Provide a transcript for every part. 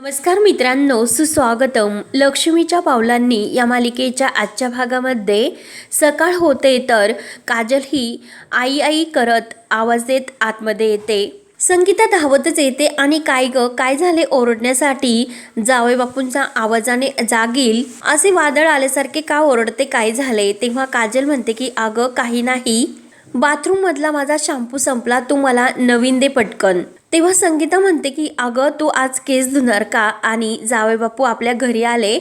नमस्कार मित्रांनो सुस्वागतम. लक्ष्मीच्या पावलांनी या मालिकेच्या आजच्या भागामध्ये सकाळ होते तर काजल ही आई आई करत आवाज देत आतमध्ये येते. संगीता धावतच येते आणि काय ग काय झाले ओरडण्यासाठी? जावे बापूंचा आवाजाने जागील. असे वादळ आल्यासारखे का ओरडते काय झाले? तेव्हा काजल म्हणते की अगं काही नाही. बाथरूममधला माझा शॅम्पू संपला तू मला नवीन दे पटकन. तेव्हा संगीता म्हणते की अगं तू आज केस धुणार का? आणि जावई बापू आपल्या घरी आले.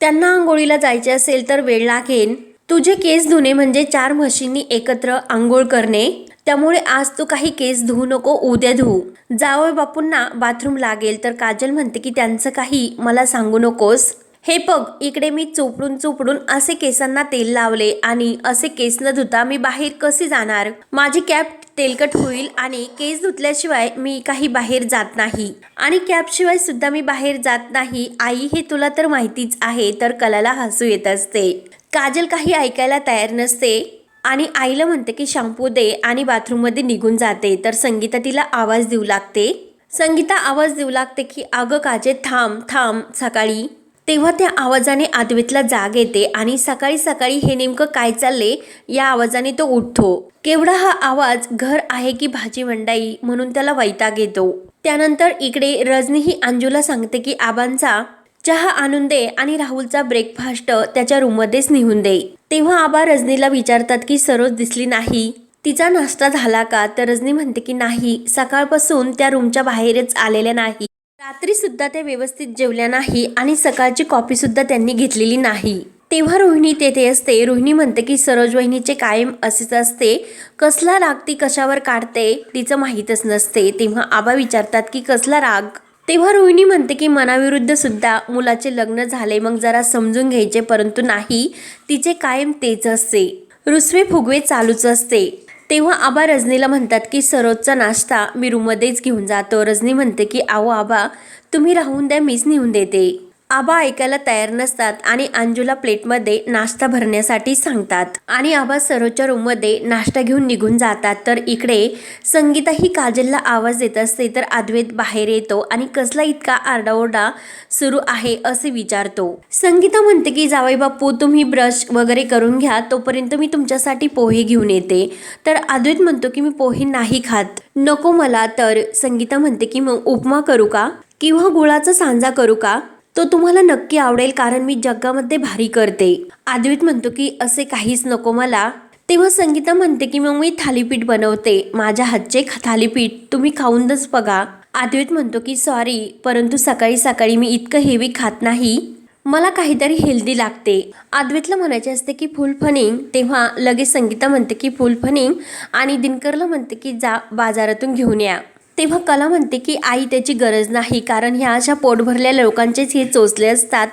त्यांना आंघोळीला जायचे असेल तर वेळ लागेल तुझे केस धुणे म्हणजे चार म्हशींनी एकत्र आंघोळ करणे. त्यामुळे आज तू काही केस धुवू नको उद्या धुवू जावई बापूंना बाथरूम लागेल तर काजल म्हणते की त्यांचं काही मला सांगू नकोस. हे बघ इकडे मी चोपडून चोपडून असे केसांना तेल लावले आणि असे केस न धुता मी बाहेर कसे जाणार? माझी कॅप तेलकट होईल आणि केस धुतल्याशिवाय मी काही बाहेर जात नाही. आणि कॅपशिवाय सुद्धा मी बाहेर जात नाही. आई हे तुला तर माहितीच आहे तर कलाला हसू येत असते. काजल काही ऐकायला तयार नसते. आणि आईला म्हणते की शॅम्पू दे आणि बाथरूममध्ये निघून जाते. तर संगीता तिला आवाज देऊ लागते. संगीता आवाज देऊ लागते की अगं काजे थांब थांब सकाळी. तेव्हा त्या आवाजाने आदवीतला जाग येते आणि सकाळी सकाळी हे नेमकं काय चालले या आवाजाने तो उठतो. केवढा हा आवाज घर आहे की भाजी मंडाई म्हणून त्याला वैताग येतो. त्यानंतर इकडे रजनी ही अंजूला सांगते की आबांचा चहा आणून दे आणि राहुलचा ब्रेकफास्ट त्याच्या रूममध्येच निघून दे. तेव्हा आबा रजनीला विचारतात की सरोज दिसली नाही? तिचा नाश्ता झाला का? तर रजनी म्हणते की नाही. सकाळपासून त्या रूमच्या बाहेरच आलेल्या नाही. रात्री सुद्धा त्या व्यवस्थित जेवल्या नाही आणि सकाळची कॉफी सुद्धा त्यांनी घेतलेली नाही. तेव्हा रोहिणी तेथे असते. रोहिणी म्हणते की सरोज वहिनीचे कायम असेच असते. कसला राग ती कशावर काढते तिचं माहीतच नसते. तेव्हा आबा विचारतात की कसला राग? तेव्हा रोहिणी म्हणते की मनाविरुद्ध सुद्धा मुलाचे लग्न झाले मग जरा समजून घ्यायचे परंतु नाही तिचे कायम तेच असते. रुसवे फुगवे चालूच असते. तेव्हा आबा रजनीला म्हणतात की सरोजचा नाश्ता मी रूममध्येच घेऊन जातो. रजनी म्हणते की आहो आबा तुम्ही राहून द्या मीच नेऊन देते. आबा ऐकायला तयार नसतात आणि अंजूला प्लेटमध्ये नाश्ता भरण्यासाठी सांगतात. आणि आबा सरोजच्या रूममध्ये नाश्ता घेऊन निघून जातात. तर इकडे संगीता ही काजलला आवाज देत असते तर अद्वैत बाहेर येतो आणि कसला इतका आरडाओरडा सुरू आहे असे विचारतो. संगीता म्हणते की जावई बापू तुम्ही ब्रश वगैरे करून घ्या तोपर्यंत मी तुमच्यासाठी पोहे घेऊन येते. तर अद्वैत म्हणतो की मी पोहे नाही खात. नको मला तर संगीता म्हणते की मग उपमा करू का? किंवा गुळाचा सांजा करू का? तो तुम्हाला नक्की आवडेल कारण मी जगामध्ये भारी करते. आद्वित म्हणतो की असे काहीच नको मला. तेव्हा संगीता म्हणते की मग मी थालीपीठ बनवते. माझ्या हातचे थालीपीठ तुम्ही खाऊनच बघा. आद्वित म्हणतो की सॉरी परंतु सकाळी सकाळी मी इतकं हेवी खात नाही. मला काहीतरी हेल्दी लागते. आद्वितला म्हणायचे असते की फुल फनिंग. तेव्हा लगेच संगीता म्हणते की फुल फनिंग. आणि दिनकरला म्हणते की जा बाजारातून घेऊन या. तेव्हा कला म्हणते की आई त्याची गरज नाही कारण ह्या अशा पोटभरल्या लोकांचेच हे चोचले असतात.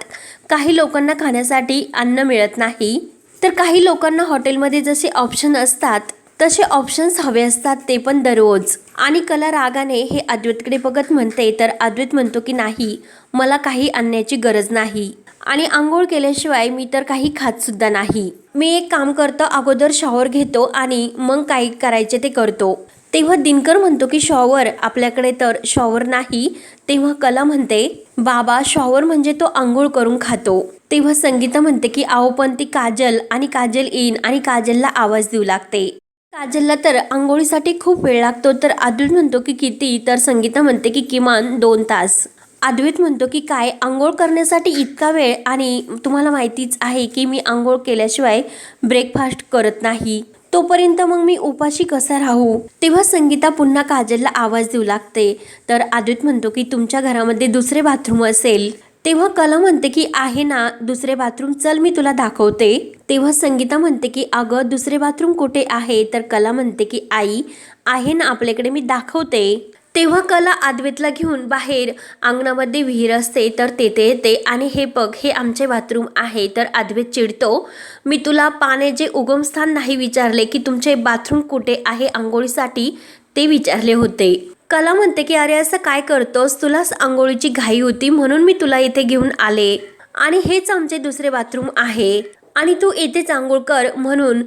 काही लोकांना खाण्यासाठी अन्न मिळत नाही. तर काही लोकांना हॉटेलमध्ये जसे ऑप्शन असतात तसे ऑप्शन्स हवे असतात ते पण दररोज. आणि कला रागाने हे अद्वैतकडे बघत म्हणते तर अद्वैत म्हणतो की नाही मला काही आणण्याची गरज नाही. आणि आंघोळ केल्याशिवाय मी तर काही खात सुद्धा नाही. मी एक काम करतो अगोदर शॉवर घेतो आणि मग काही करायचे ते करतो. तेव्हा दिनकर म्हणतो की शॉवर आपल्याकडे तर शॉवर नाही. तेव्हा कला म्हणते बाबा शॉवर म्हणजे तो आंघोळ करून खातो. तेव्हा संगीता म्हणते की आहो पण ती काजल आणि काजल येईन आणि काजलला आवाज देऊ लागते. काजलला तर आंघोळीसाठी खूप वेळ लागतो तर अद्वैत म्हणतो की किती? तर संगीता म्हणते की किमान दोन तास. अद्वैत म्हणतो की काय? आंघोळ करण्यासाठी इतका वेळ आणि तुम्हाला माहितीच आहे की मी आंघोळ केल्याशिवाय ब्रेकफास्ट करत नाही. तोपर्यंत मग मी उपाशी कसा राहू? तेव्हा संगीता पुन्हा काजलला आवाज देऊ लागते. तर आदित म्हणतो की तुमच्या घरामध्ये दुसरे बाथरूम असेल. तेव्हा कला म्हणते की आहे ना दुसरे बाथरूम. चल मी तुला दाखवते. तेव्हा संगीता म्हणते की अगं दुसरे बाथरूम कुठे आहे? तर कला म्हणते की आई आहे ना आपल्याकडे मी दाखवते. तेव्हा कला अद्वैतला घेऊन बाहेर अंगणामध्ये विहीर असते तर तेथे येते. आणि हे बघ हे आमचे बाथरूम आहे तर आदवेत चिडतो. मी तुला पाण्याचे उगमस्थान नाही विचारले की तुमचे बाथरूम कुठे आहे आंघोळीसाठी? ते विचारले होते. कला म्हणते की अरे असं काय करतोस? तुलाच आंघोळीची घाई होती म्हणून मी तुला इथे घेऊन आले. आणि हेच आमचे दुसरे बाथरूम आहे. आणि तू येथेच आंघोळ कर म्हणून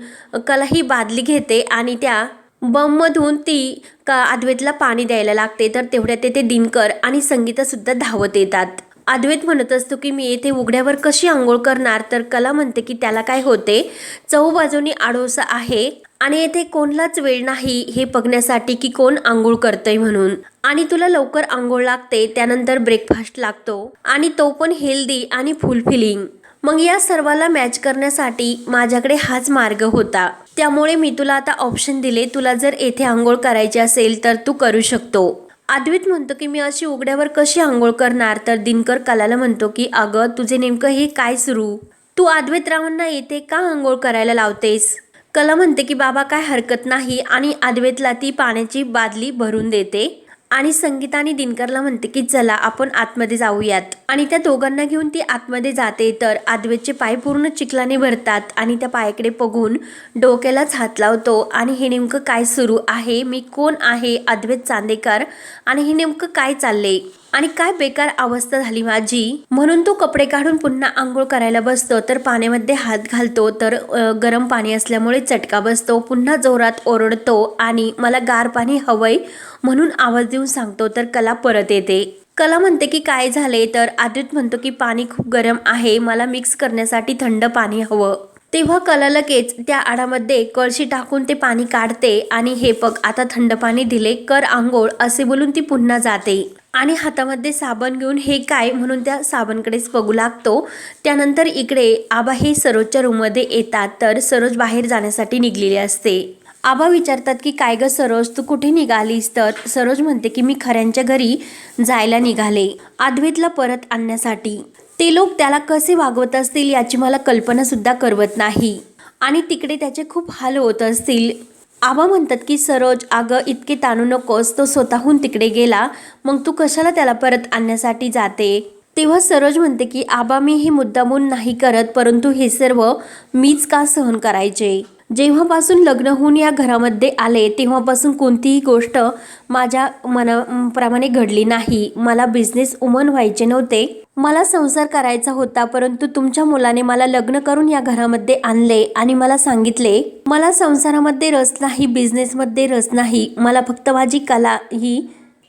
कला ही बादली घेते आणि त्या बममधून ती का अद्वैतला पाणी द्यायला लागते तर तेवढ्यात तेथे दिनकर आणि संगीतासुद्धा धावत येतात. अद्वैत म्हणत असतो की मी येथे उघड्यावर कशी आंघोळ करणार? तर कला म्हणते की त्याला काय होते? चहूबाजूनी आडोसा आहे आणि येथे कोणलाच वेळ नाही हे बघण्यासाठी की कोण आंघोळ करतंय म्हणून. आणि तुला लवकर आंघोळ लागते त्यानंतर ब्रेकफास्ट लागतो आणि तो पण हेल्दी आणि फुलफिलिंग. मग या सर्वाला मॅच करण्यासाठी माझ्याकडे हाच मार्ग होता. त्यामुळे मी तुला आता ऑप्शन दिले. तुला जर येथे आंघोळ करायची असेल तर तू करू शकतो. अद्वैत म्हणतो की मी अशी उघड्यावर कशी आंघोळ करणार? तर दिनकर कलाला म्हणतो की अगं तुझे नेमकं हे काय सुरू? तू अद्वैतरावांना येथे का आंघोळ करायला लावतेस? कला म्हणते की बाबा काय हरकत नाही आणि अद्वैतला ती पाण्याची बादली भरून देते. आणि संगीता आणि दिनकरला म्हणते की चला आपण आतमध्ये जाऊयात. आणि त्या दोघांना घेऊन ती आतमध्ये जाते तर आदवेचे पाय पूर्ण चिखलाने भरतात आणि त्या पायाकडे बघून डोक्यालाच हात लावतो. आणि हे नेमकं काय सुरू आहे? मी कोण आहे? अद्वैत चांदेकर. आणि हे नेमकं काय चालले आणि काय बेकार अवस्था झाली माझी? म्हणून तो कपडे काढून पुन्हा आंघोळ करायला बसतो. तर पाण्यामध्ये हात घालतो. तर गरम पाणी असल्यामुळे चटका बसतो. पुन्हा जोरात ओरडतो आणि मला गार पाणी हवंय म्हणून आवाज देऊन सांगतो. तर कला परत येते. कला म्हणते की काय झाले? तर आदित म्हणतो की पाणी खूप गरम आहे. मला मिक्स करण्यासाठी थंड पाणी हवं. तेव्हा कला लगेच त्या आडामध्ये कळशी टाकून ते पाणी काढते आणि हे बघ आता थंड पाणी दिले. कर आंघोळ असे बोलून ती पुन्हा जाते. आणि हातामध्ये साबण घेऊन हे काय म्हणून त्या साबणकडेच बघू लागतो. त्यानंतर इकडे आबा हे सरोजच्या रूममध्ये येतात तर सरोज बाहेर जाण्यासाठी निघलेली असते. आबा विचारतात की काय ग सरोज तू कुठे निघालीस? तर सरोज म्हणते की मी खऱ्यांच्या घरी जायला निघाले आद्वेतला परत आणण्यासाठी. ते लोक त्याला कसे वागवत असतील याची मला कल्पना सुद्धा करवत नाही. आणि तिकडे त्याचे खूप हाल होत असतील. आबा म्हणतात की सरोज अगं इतके ताणू नकोस तो स्वतःहून तिकडे गेला. मग तू कशाला त्याला परत आणण्यासाठी जाते? तेव्हा सरोज म्हणते की आबा मी हे मुद्दामून नाही करत परंतु हे सर्व मीच का सहन करायचे? जेव्हापासून लग्न होऊन या घरामध्ये आले तेव्हापासून कोणतीही गोष्ट माझ्या मनाप्रमाणे घडली नाही. मला बिझनेस उमन व्हायचे नव्हते. मला संसार करायचा होता परंतु तुमच्या मुलाने मला लग्न करून या घरामध्ये आणले आणि मला सांगितले मला संसारामध्ये रस नाही बिझनेसमध्ये रस नाही मला फक्त माझी कला ही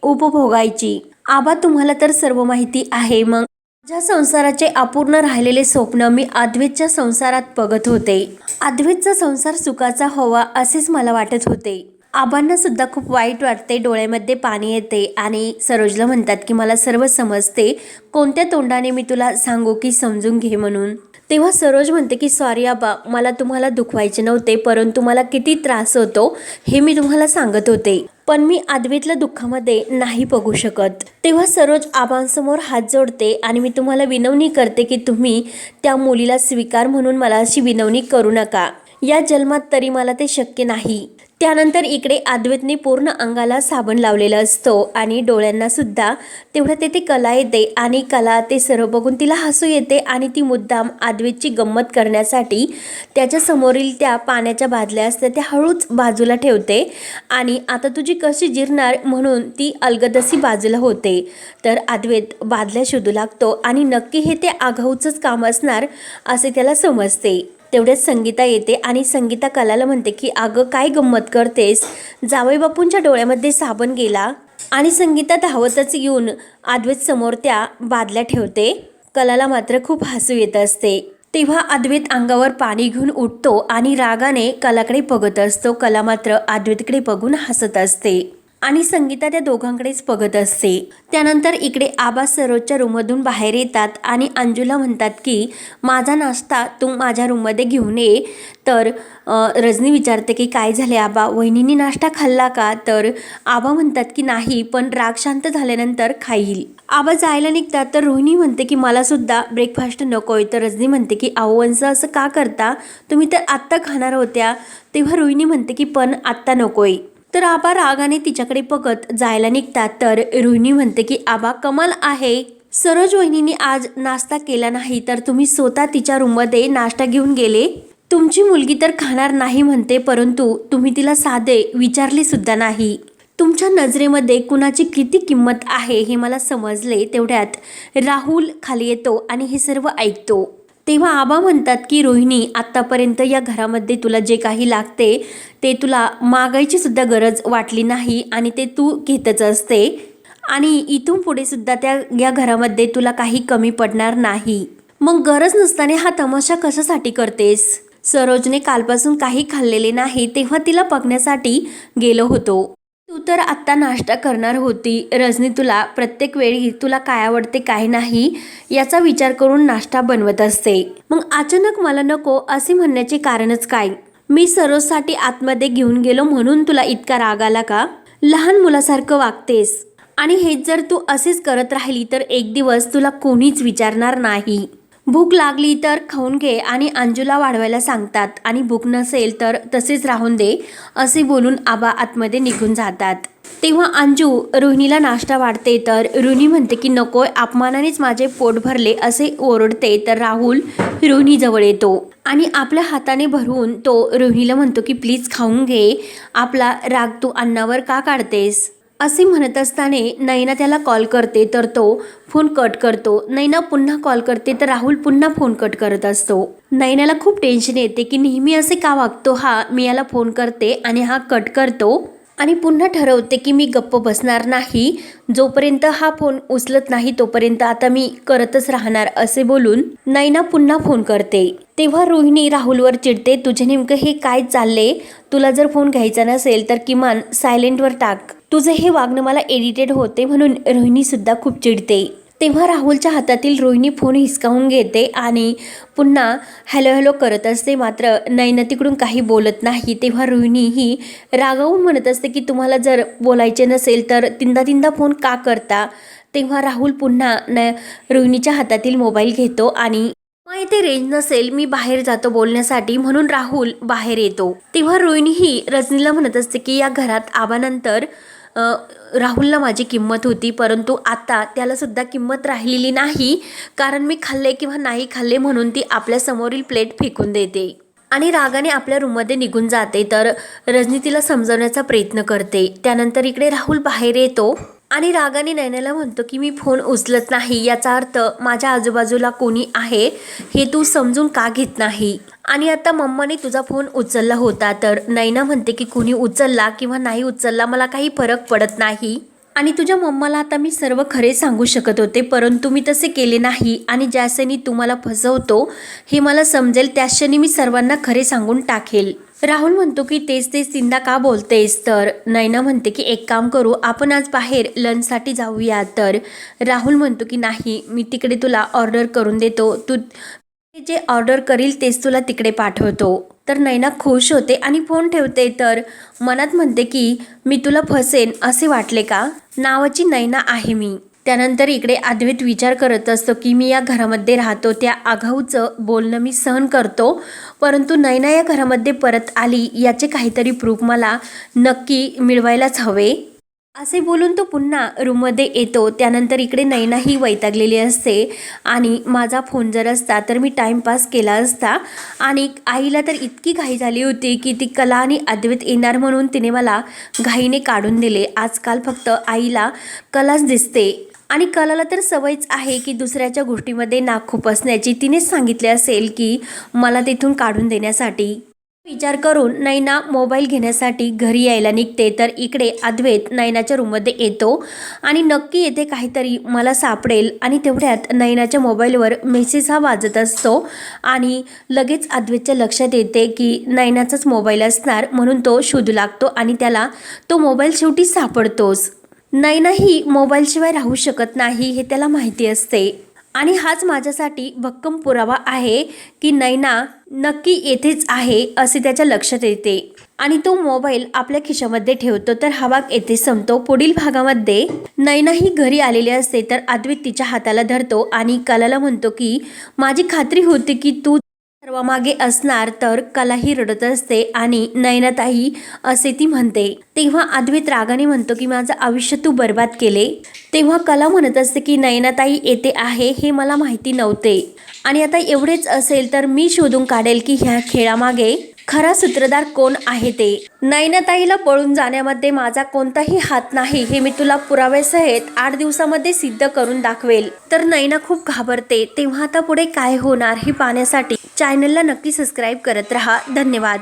उपभोगायची. आबा तुम्हाला तर सर्व माहिती आहे. मग माझ्या संसाराचे अपूर्ण राहिलेले स्वप्न मी अद्वैतच्या संसारात बघत होते. अद्वैतचा संसार सुखाचा हवा असेच मला वाटत होते. आबांना सुद्धा खूप वाईट वाटते डोळ्यामध्ये पाणी येते आणि सरोजला म्हणतात की मला सर्व समजते. कोणत्या तोंडाने मी तुला सांगू की समजून घे म्हणून? तेव्हा सरोज म्हणते की सॉरी आबा मला तुम्हाला दुखवायचे नव्हते परंतु मला किती त्रास होतो हे मी तुम्हाला सांगत होते. पण मी आदवीतल्या दुःखामध्ये नाही बघू शकत. तेव्हा सरोज आबांसमोर हात जोडते आणि मी तुम्हाला विनवणी करते की तुम्ही त्या मुलीला स्वीकार म्हणून मला अशी विनवणी करू नका. या जन्मात तरी मला ते शक्य नाही. त्यानंतर इकडे अद्वैतने पूर्ण अंगाला साबण लावलेला असतो आणि डोळ्यांना सुद्धा ते तेथे कला येते आणि कला ते सर्व बघून तिला हसू येते आणि ती मुद्दाम अद्वैतची गंमत करण्यासाठी त्याच्या समोरील त्या पाण्याच्या बादल्या असतात त्या हळूच बाजूला ठेवते आणि आता तुझी कशी जिरणार म्हणून ती अलगदसी बाजूला होते. तर अद्वैत बादल्या शोधू लागतो आणि नक्की हे ते आघाऊचंच काम असणार असे त्याला समजते. तेवढ्याच संगीता येते आणि संगीता कलाला म्हणते की अगं काय गंमत करतेस? जावई बापूंच्या डोळ्यामध्ये साबण गेला आणि संगीता धावतच येऊन अद्वैत समोर त्या बादल्या ठेवते. कलाला मात्र खूप हसू येत असते. तेव्हा अद्वैत अंगावर पाणी घेऊन उठतो आणि रागाने कलाकडे बघत असतो. कला मात्र अद्वैतकडे बघून हसत असते. आणि संगीता त्या दोघांकडेच बघत असते. त्यानंतर इकडे आबा सरोजच्या रूममधून बाहेर येतात आणि अंजूला म्हणतात की माझा नाश्ता तू माझ्या रूममध्ये घेऊन ये. तर रजनी विचारते की काय झाले आबा? वहिनींनी नाश्ता खाल्ला का? तर आबा म्हणतात की नाही पण राग शांत झाल्यानंतर खाईल. आबा जायला निघतात तर रोहिणी म्हणते की मला सुद्धा ब्रेकफास्ट नकोय. तर रजनी म्हणते की अहो असं का करता? तुम्ही तर आत्ता खाणार होत्या. तेव्हा रोहिणी म्हणते की पण आत्ता नकोय. तर आबा रागाने तिच्याकडे बघत जायला निघतात. तर रोहिणी म्हणते की आबा कमाल आहे. सरोज वहिनीने आज नाश्ता केला नाही तर तुम्ही स्वतः तिच्या रूममध्ये नाश्ता घेऊन गेले? तुमची मुलगी तर खाणार नाही म्हणते परंतु तुम्ही तिला साधे विचारले सुद्धा नाही. तुमच्या नजरेमध्ये कुणाची किती किंमत आहे हे मला समजले तेवढ्यात राहुल खाली येतो आणि हे सर्व ऐकतो. तेव्हा आबा म्हणतात की रोहिणी आत्तापर्यंत या घरामध्ये तुला जे काही लागते ते तुला मागायची सुद्धा गरज वाटली नाही आणि ते तू घेतच असते. आणि इथून पुढे सुद्धा त्या या घरामध्ये तुला काही कमी पडणार नाही. मग गरज नसताना हा तमाशा कशासाठी करतेस? सरोजने कालपासून काही खाल्लेले नाही तेव्हा तिला बघण्यासाठी गेलो होतो. तू तर आत्ता नाश्ता करणार होती. रजनी तुला प्रत्येक वेळी तुला काय आवडते काय नाही याचा विचार करून नाश्ता बनवत असते. मग अचानक मला नको असे म्हणण्याचे कारणच काय? मी सरोजसाठी आतमध्ये घेऊन गेलो म्हणून तुला इतका राग आला का? लहान मुलासारखं वागतेस. आणि हेच जर तू असेच करत राहिली तर एक दिवस तुला कोणीच विचारणार नाही. भूक लागली तर खाऊन घे आणि अंजूला वाढवायला सांगतात. आणि भूक नसेल तर तसेच राहून दे असे बोलून आबा आतमध्ये निघून जातात. तेव्हा अंजू रोहिणीला नाश्ता वाढते तर रोहिणी म्हणते की नकोय अपमानानेच माझे पोट भरले असे ओरडते तर राहुल रोहिणीजवळ येतो. आणि आपल्या हाताने भरून तो रोहिणीला म्हणतो की प्लीज खाऊन घे. आपला राग तू अन्नावर का काढतेस? असे म्हणत असताना नैना त्याला कॉल करते तर तो फोन कट करतो. नैना पुन्हा कॉल करते तर राहुल पुन्हा फोन कट करत असतो. नैनाला खूप टेन्शन येते की नेहमी असे का वागतो हा? मी याला फोन करते आणि हा कट करतो. आणि पुन्हा ठरवते की मी गप्प बसणार नाही. जोपर्यंत हा फोन उचलत नाही तोपर्यंत आता मी करतच राहणार असे बोलून नैना पुन्हा फोन करते. तेव्हा रोहिणी राहुलवर चिडते तुझे नेमकं हे काय चालले? तुला जर फोन घ्यायचा नसेल तर किमान सायलेंटवर टाक. तुझं हे वागणं मला एडिटेड होते म्हणून रोहिणी सुद्धा खूप चिडते. तेव्हा राहुलच्या हातातील रोहिणी फोन हिसकावून घेते आणि पुन्हा हॅलो हॅलो करत असते. मात्र नैना तिकडून काही बोलत नाही. तेव्हा रोहिणी ही रागावून म्हणत असते की तुम्हाला जर बोलायचे नसेल तर तिंदा तिंदा फोन का करता? तेव्हा राहुल पुन्हा न रोहिणीच्या हातातील मोबाईल घेतो आणि मग इथे रेंज नसेल मी बाहेर जातो बोलण्यासाठी म्हणून राहुल बाहेर येतो. तेव्हा रोहिणी ही रजनीला म्हणत असते की या घरात आबानंतर राहुलला माझी किंमत होती परंतु आता त्यालासुद्धा किंमत राहिलेली नाही कारण मी खाल्ले किंवा नाही खाल्ले म्हणून ती आपल्या समोरील प्लेट फेकून देते. आणि रागाने आपल्या रूममध्ये निघून जाते तर रजनी तिला समजवण्याचा प्रयत्न करते. त्यानंतर इकडे राहुल बाहेर येतो. आणि रागाने नैनाला म्हणतो की मी फोन उचलत नाही. याचा अर्थ माझ्या आजूबाजूला कोणी आहे हे तू समजून का घेत नाही? आणि आता मम्माने तुझा फोन उचलला होता. तर नैना म्हणते की कोणी उचलला किंवा नाही उचलला मला काही फरक पडत नाही. आणि तुझ्या मम्माला आता मी सर्व खरे सांगू शकत होते परंतु मी तसे केले नाही. आणि ज्या क्षणी तू मला फसवतो हे मला समजेल त्या क्षणी मी सर्वांना खरे सांगून टाकेल. राहुल म्हणतो की तेच तेच तीनदा का बोलतेस? तर नैना म्हणते की एक काम करू आपण आज बाहेर लंचसाठी जाऊया. तर राहुल म्हणतो की नाही मी तिकडे तुला ऑर्डर करून देतो. तू जे ऑर्डर करील तेच तुला तिकडे पाठवतो. तर नैना खुश होते आणि फोन ठेवते. तर मनात म्हणते की मी तुला फसेन असे वाटले का? नावाची नैना आहे मी. त्यानंतर इकडे अद्वैत विचार करत असतो की मी या घरामध्ये राहतो त्या आघाऊचं बोलणं मी सहन करतो परंतु नैना या घरामध्ये परत आली याचे काहीतरी प्रूफ मला नक्की मिळवायलाच हवे. असे बोलून तो पुन्हा रूममध्ये येतो त्यानंतर इकडे नैनाही वैतागलेली असते आणि माझा फोन जर असता तर मी टाईमपास केला असता. आणि आईला तर इतकी घाई झाली होती की ती कला आणि अद्वैत येणार म्हणून तिने मला घाईने काढून दिले. आजकाल फक्त आईला कलाच दिसते. आणि कलाला तर सवयच आहे की दुसऱ्याच्या गोष्टीमध्ये नाक खुपसण्याची तिनेच सांगितले असेल की मला तिथून काढून देण्यासाठी. विचार करून नैना मोबाईल घेण्यासाठी घरी यायला निघते तर इकडे अद्वैत नैनाच्या रूममध्ये येतो आणि नक्की येथे काहीतरी मला सापडेल आणि तेवढ्यात नैनाच्या मोबाईलवर मेसेज हा वाजत असतो आणि लगेच अद्वैतच्या लक्षात येते की नैनाचाच मोबाईल असणार म्हणून तो शोधू लागतो आणि त्याला तो मोबाईल शेवटी सापडतोच. नैनाही मोबाईलशिवाय राहू शकत नाही हे त्याला माहिती असते. आणि हाच माझ्यासाठी भक्कम पुरावा आहे की नैना नक्की येथेच आहे असे त्याच्या लक्षात येते. आणि तो मोबाईल आपल्या खिशामध्ये ठेवतो तर हा भाग येथे संपतो. पुढील भागामध्ये नैना ही घरी आलेली असते तर अद्वित तिच्या हाताला धरतो आणि कलाला म्हणतो की माझी खात्री होती की तू सर्वामागे असणार तर कलाही रडत असते आणि नयनताही असे ती म्हणते. तेव्हा अद्वैत रागाने म्हणतो की माझं आयुष्य तू बर्बाद केले. तेव्हा कला म्हणत असते की नयनाताई येते आहे हे मला माहिती नव्हते आणि आता एवढेच असेल तर मी शोधून काढेल की ह्या खेळामागे खरा सूत्रधार कोण आहे ते? नैनाताईला पळून जाण्यामध्ये माझा कोणताही हात नाही हे मी तुला पुराव्यासहित आठ दिवसामध्ये सिद्ध करून दाखवेल. तर नैना खूप घाबरते. तेव्हा आता पुढे काय होणार हे पाहण्यासाठी चॅनलला नक्की सबस्क्राईब करत राहा. धन्यवाद.